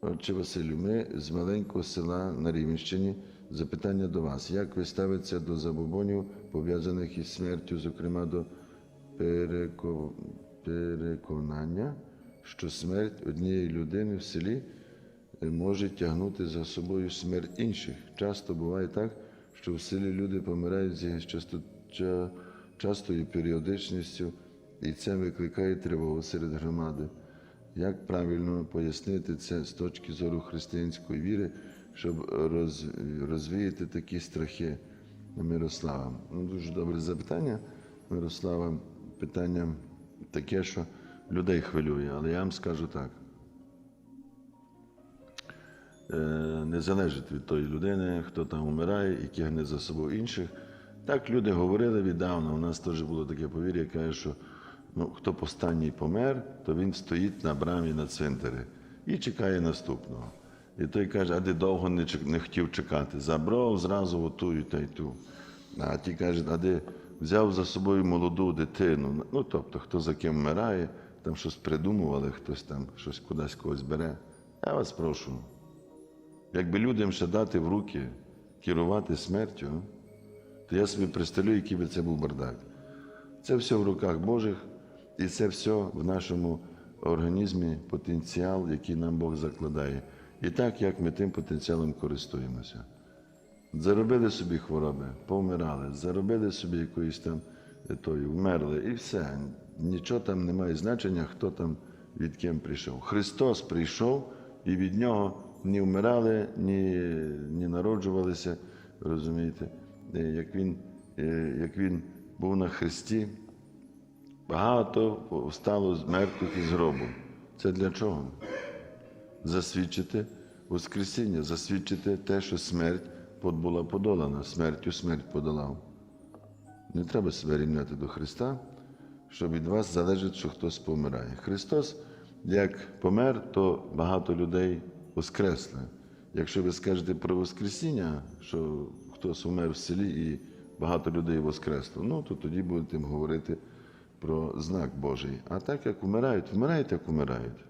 Отче Василю, ми з маленького села на Рівненщині. Запитання до вас. Як ви ставитеся до забобонів, пов'язаних із смертю, зокрема до переко- переконання, що смерть однієї людини в селі е, може тягнути за собою смерть інших? Часто буває так, що в селі люди помирають з часто- частою періодичністю, і це викликає тривогу серед громади. Як правильно пояснити це з точки зору християнської віри, щоб роз, розвіяти такі страхи Мирослава? Ну, дуже добре запитання. Мирослава, питання таке, що людей хвилює, але я вам скажу так. Е, Не залежить від тої людини, хто там вмирає і тягне за собою інших. Так люди говорили віддавна. У нас теж було таке повір'я, каже, що ну, хто останній помер, то він стоїть на брамі на цвинтарі і чекає наступного. І той каже, а ти довго не, не хотів чекати. Забрав зразу оту і та й ту. А ті кажуть, а ти взяв за собою молоду дитину. Ну, тобто, хто за ким вмирає, там щось придумували, хтось там щось кудись когось бере. Я вас прошу. Якби людям ще дати в руки керувати смертю, то я собі представлю, який би це був бардак. Це все в руках Божих, і це все в нашому організмі потенціал, який нам Бог закладає. І так, як ми тим потенціалом користуємося. Заробили собі хвороби, повмирали, заробили собі якоїсь там е, тої, вмерли, і все. Нічого там не має значення, хто там від ким прийшов. Христос прийшов, і від нього ні вмирали, ні, ні народжувалися, розумієте, Е, як він, е, як він був на Христі, багато стало з мертвих із гробу. Це для чого? засвідчити Воскресіння, засвідчити те, що смерть була подолана, смертю смерть подолав. Не треба себе рівняти до Христа, що від вас залежить, що хтось помирає. Христос, як помер, то багато людей воскресли. Якщо ви скажете про Воскресіння, що хтось умер в селі і багато людей воскресло, ну то тоді будете говорити про знак Божий. А так як вмирають, вмирають, як вмирають.